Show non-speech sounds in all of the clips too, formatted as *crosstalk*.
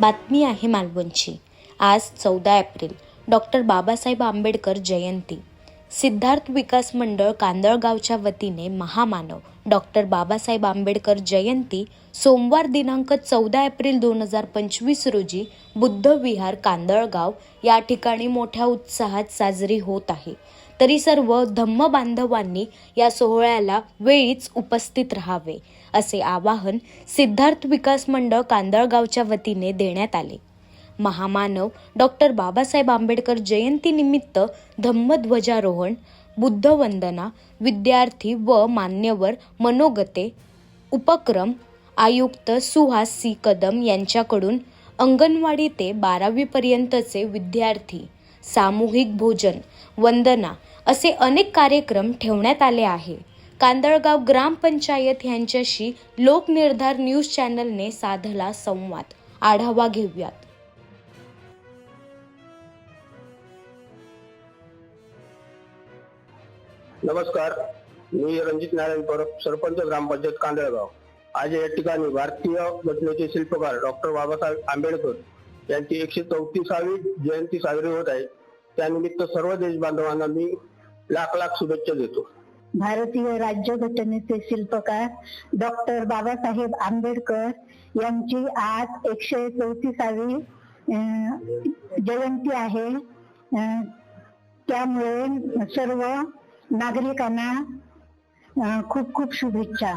बातमी आहे मालवणची. आज चौदा एप्रिल. डॉक्टर बाबासाहेब आंबेडकर जयंती. सिद्धार्थ विकास मंडळ कांदळगावच्या वतीने महामानव. डॉक्टर बाबासाहेब आंबेडकर जयंती सोमवार दिनांक चौदा एप्रिल दोन हजार पंचवीस रोजी बुद्ध विहार कांदळगाव या ठिकाणी मोठ्या उत्साहात साजरी होत आहे. तरी सर्व धम्म बांधवांनी या सोहळ्याला वेळीच उपस्थित राहावे. असे आवाहन सिद्धार्थ विकास मंडळ कांदळगावच्या वतीने देण्यात आले. महामानव डॉक्टर बाबासाहेब आंबेडकर जयंतीनिमित्त धम्मध्वजारोहण बुद्धवंदना विद्यार्थी व मान्यवर मनोगते उपक्रम आयुक्त सुहास सी. कदम यांच्याकडून अंगणवाडी ते बारावीपर्यंतचे विद्यार्थी सामूहिक भोजन वंदना असे अनेक कार्यक्रम ठेवण्यात आले आहे. कांदळगाव ग्रामपंचायत यांच्याशी लोकनिर्धार न्यूज चॅनलने साधला संवाद. आढावा घेऊयात. नमस्कार. मी रणजित नारायण परब सरपंच ग्रामपंचायत कांदळगाव. आज या ठिकाणी भारतीय घटनेचे शिल्पकार डॉक्टर बाबासाहेब आंबेडकर यांची एकशे चौतीसावी जयंती साजरी होत आहे. त्यानिमित्त सर्व देश बांधवांना मी लाख लाख शुभेच्छा देतो. भारतीय राज्यघटनेचे शिल्पकार डॉक्टर बाबासाहेब आंबेडकर यांची आज एकशे चौतीसावी अं, जयंती आहे. त्यामुळे सर्व नागरिकांना खूप खूप शुभेच्छा.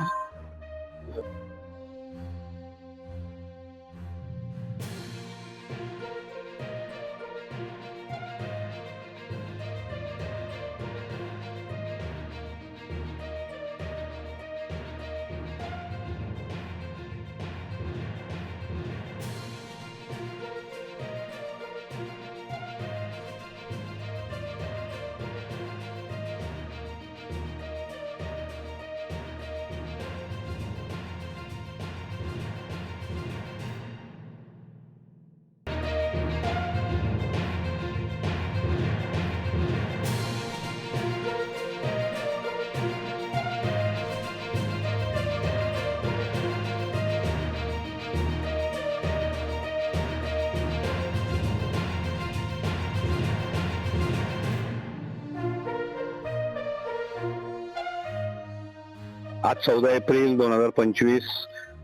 आज चौदा एप्रिल दोन हजार पंचवीस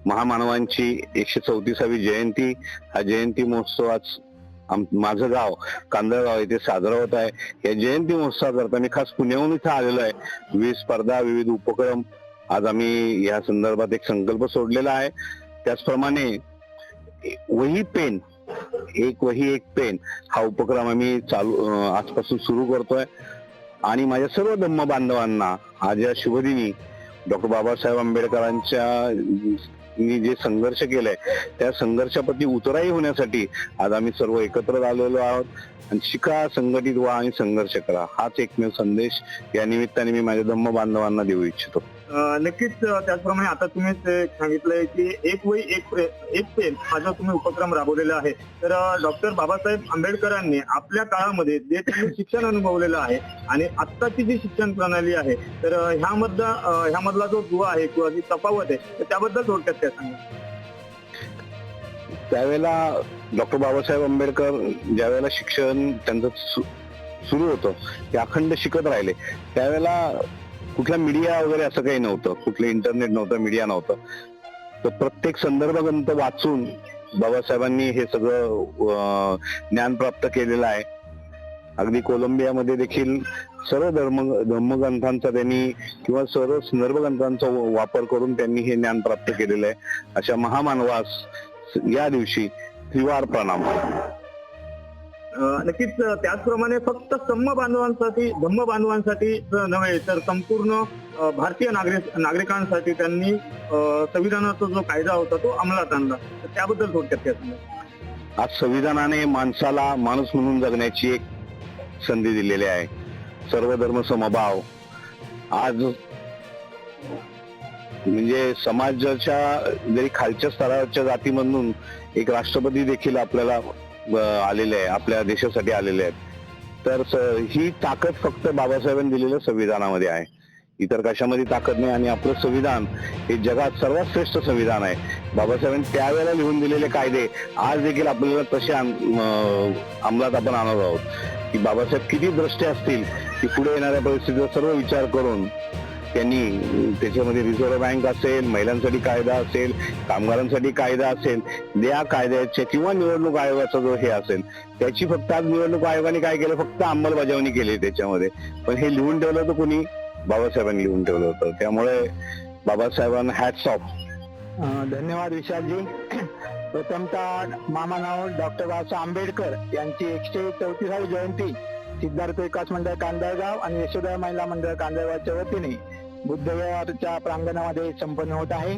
महामानवांची एकशे चौतीसावी जयंती. हा जयंती महोत्सव आज माझं गाव कांदळगाव येथे साजरा होत आहे. या जयंती महोत्सवाकरता मी खास पुण्याहून इथं आलेलो आहे. विविध स्पर्धा विविध उपक्रम. आज आम्ही या संदर्भात एक संकल्प सोडलेला आहे. त्याचप्रमाणे वही पेन एक वही एक पेन हा उपक्रम आम्ही चालू आजपासून सुरू करतोय. आणि माझ्या सर्व धम्म बांधवांना आज या शुभदिनी डॉक्टर बाबासाहेब आंबेडकरांच्या जे संघर्ष केलाय त्या संघर्षाप्रती उतराई होण्यासाठी आज आम्ही सर्व एकत्र आलेलो आहोत. आणि शिका संघटित व्हा आणि संघर्ष करा. हाच एकमेव संदेश या निमित्ताने मी माझ्या धम्म बांधवांना देऊ इच्छितो. नक्कीच त्याचप्रमाणे आता तुम्ही सांगितलंय की एक वय एक एक पेन हा जो तुम्ही उपक्रम राबवलेला आहे तर डॉक्टर बाबासाहेब आंबेडकरांनी आपल्या काळामध्ये जे त्यांनी शिक्षण अनुभवलेलं आहे आणि आत्ताची जी शिक्षण प्रणाली आहे तर ह्यामधला ह्यामधला जो दुवा आहे किंवा जी तफावत आहे तर त्याबद्दल थोडक्यात काय सांगा त्यावेळेला डॉक्टर बाबासाहेब आंबेडकर ज्यावेळेला शिक्षण त्यांचं सुरू होतं ते अखंड शिकत राहिले. त्यावेळेला कुठला मीडिया वगैरे असं काही नव्हतं. कुठलं इंटरनेट नव्हतं मीडिया नव्हतं. तर प्रत्येक संदर्भ ग्रंथ वाचून बाबासाहेबांनी हे सगळं ज्ञान प्राप्त केलेलं आहे. अगदी कोलंबियामध्ये देखील सर्व धर्म धर्मग्रंथांचा त्यांनी किंवा सर्व संदर्भ ग्रंथांचा वापर करून त्यांनी हे ज्ञान प्राप्त केलेलं आहे. अशा महामानवास या दिवशी त्रिवार प्रणाम. नक्कीच त्याचप्रमाणे फक्त सम्म बांधवांसाठी धम्म बांधवांसाठी नव्हे तर संपूर्ण भारतीय नागरिक नागरिकांसाठी त्यांनी संविधानाचा जो कायदा होता तो अंमलात आणला. तर त्याबद्दल थोडक्यात त्यात आज संविधानाने माणसाला माणूस म्हणून जगण्याची एक संधी दिलेली आहे. सर्व धर्म समभाव. आज म्हणजे समाजाच्या जरी खालच्या स्तराच्या जातीमधून एक राष्ट्रपती देखील आपल्याला आलेले आहे आपल्या देशासाठी आलेले आहेत. तर ही ताकद फक्त बाबासाहेबांनी दिलेल्या संविधानामध्ये आहे. इतर कशामध्ये ताकद नाही आणि आपलं संविधान हे जगात सर्वात श्रेष्ठ संविधान आहे. बाबासाहेबांनी त्यावेळेला लिहून दिलेले कायदे आज देखील आपल्याला तसे अंमलात आपण आणत आहोत. की बाबासाहेब किती दृष्टी असतील की पुढे येणाऱ्या परिस्थितीचा सर्व विचार करून त्यांनी त्याच्यामध्ये रिझर्व्ह बँक असेल महिलांसाठी कायदा असेल कामगारांसाठी कायदा असेल या कायद्याच्या किंवा निवडणूक आयोगाचा जो हे असेल त्याची फक्त आज निवडणूक आयोगाने काय केलं? फक्त अंमलबजावणी केली त्याच्यामध्ये. पण हे लिहून ठेवलं होतं कोणी? बाबासाहेबांनी लिहून ठेवलं होतं. त्यामुळे बाबासाहेबांना हॅट्स ऑफ धन्यवाद विशालजी. *clears throat* प्रथमतः मामा नाव डॉक्टर बाबासाहेब आंबेडकर यांची एकशे चौतीसावी जयंती सिद्धार्थ विकास मंडळ कांदळगाव आणि यशोदा महिला मंडळ कांदळगावच्या वतीने बुद्धविहारच्या प्रांगणामध्ये संपन्न होत आहे.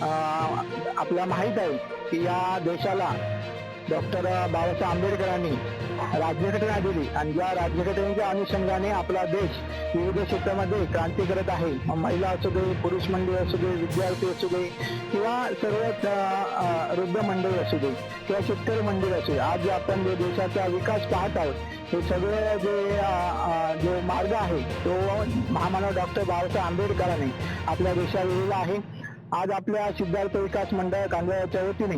आपल्याला माहीत आहे की या देशाला डॉक्टर बाबासाहेब आंबेडकरांनी राज्यघटना दिली आणि या राज्यघटनेच्या अनुषंगाने आपला देश विविध क्षेत्रामध्ये क्रांती करत आहे. महिला असू दे पुरुष मंडळी असू दे विद्यार्थी असू दे किंवा सर्वच आरोग्य मंडळ वृद्ध असू दे किंवा शेतकरी मंडळ असू दे आज जे आपण जे देशाचा विकास पाहत आहोत हे सगळं जे जो मार्ग आहे तो महामानव डॉक्टर बाबासाहेब आंबेडकरांनी आपल्या देशाला दिलेला आहे. आज आपल्या सिद्धार्थ विकास मंडळ कांदळाच्या वतीने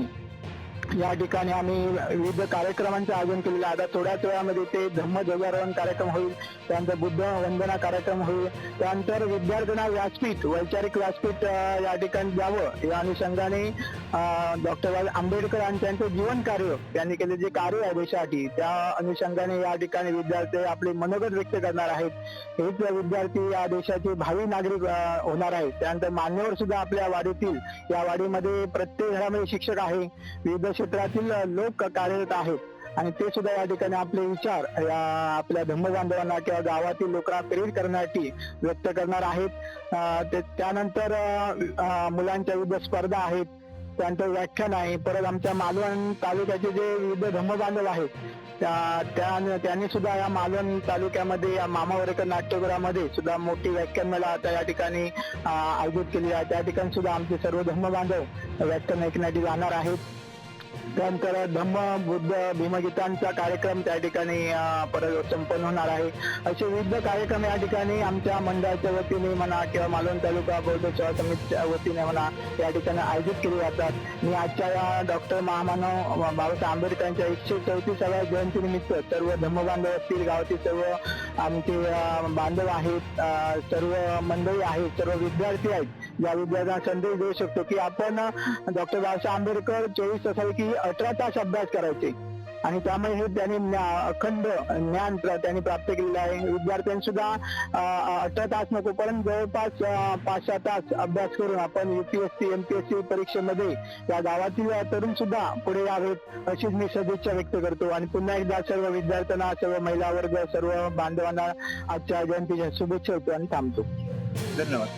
या ठिकाणी आम्ही विविध कार्यक्रमांचं आयोजन केलेलं आहे. आता थोड्याच वेळामध्ये ते धम्म ध्वजारोहण कार्यक्रम होईल त्यानंतर बुद्ध वंदना कार्यक्रम होईल. त्यानंतर विद्यार्थ्यांना व्यासपीठ वैचारिक व्यासपीठ या ठिकाणी द्यावं. या अनुषंगाने डॉक्टर बाबासाहेब आंबेडकर आणि त्यांचं जीवन कार्य त्यांनी केले जे कार्य आहे देशासाठी त्या अनुषंगाने या ठिकाणी विद्यार्थी आपले मनोगत व्यक्त करणार आहेत. हेच विद्यार्थी या देशाचे भावी नागरिक होणार आहेत. त्यानंतर मान्यवर सुद्धा आपल्या वाडीतील या वाडीमध्ये प्रत्येक घरामध्ये शिक्षक आहे. विविध क्षेत्रातील लोक कार्यरत आहेत. आणि ते सुद्धा या ठिकाणी आपले विचार या आपल्या धम्म बांधवांना किंवा गावातील लोकांना प्रेरित करण्यासाठी व्यक्त करणार आहेत. त्यानंतर मुलांच्या विविध स्पर्धा आहेत. त्यानंतर व्याख्यान आहे. परत आमच्या मालवण तालुक्याचे जे विविध धम्म बांधव आहेत त्या- त्या- त्यांनी सुद्धा या मालवण तालुक्यामध्ये या मामावरेकर नाट्यगृहामध्ये सुद्धा मोठी व्याख्यानमाला आता या ठिकाणी आयोजित केली आहे. त्या ठिकाणी सुद्धा आमचे सर्व धम्म बांधव व्याख्यान ऐकण्यासाठी जाणार आहेत. त्यानंतर धम्म बुद्ध भीमगीतांचा कार्यक्रम त्या ठिकाणी परत संपन्न होणार आहे. असे विविध कार्यक्रम या ठिकाणी आमच्या मंडळाच्या वतीने म्हणा किंवा मालवण तालुका बौद्ध सेवा समितीच्या वतीने म्हणा या ठिकाणी आयोजित केले जातात. मी आजच्या या डॉक्टर महामानव बाबासाहेब आंबेडकरांच्या एकशे चौतीसाव्या जयंतीनिमित्त सर्व धम्म बांधव असतील गावातील सर्व आमचे बांधव आहेत सर्व मंडळी आहेत सर्व विद्यार्थी आहेत या विद्यार्थ्यांना संदेश देऊ शकतो की आपण डॉक्टर बाबासाहेब आंबेडकर चोवीस तासापैकी अठरा तास अभ्यास करायचे. आणि त्यामुळे हे त्यांनी अखंड ज्ञान त्यांनी प्राप्त केलेलं आहे. विद्यार्थ्यांनी सुद्धा अठरा तास नको पण जवळपास पाच सहा तास अभ्यास करून आपण युपीएससी एमपीएससी परीक्षेमध्ये या गावातील तरुण सुद्धा पुढे यावेत अशीच मी सदिच्छा व्यक्त करतो. आणि पुन्हा एकदा सर्व विद्यार्थ्यांना सर्व महिला वर्ग सर्व बांधवांना आजच्या जयंतीच्या शुभेच्छा होतो आणि थांबतो. धन्यवाद.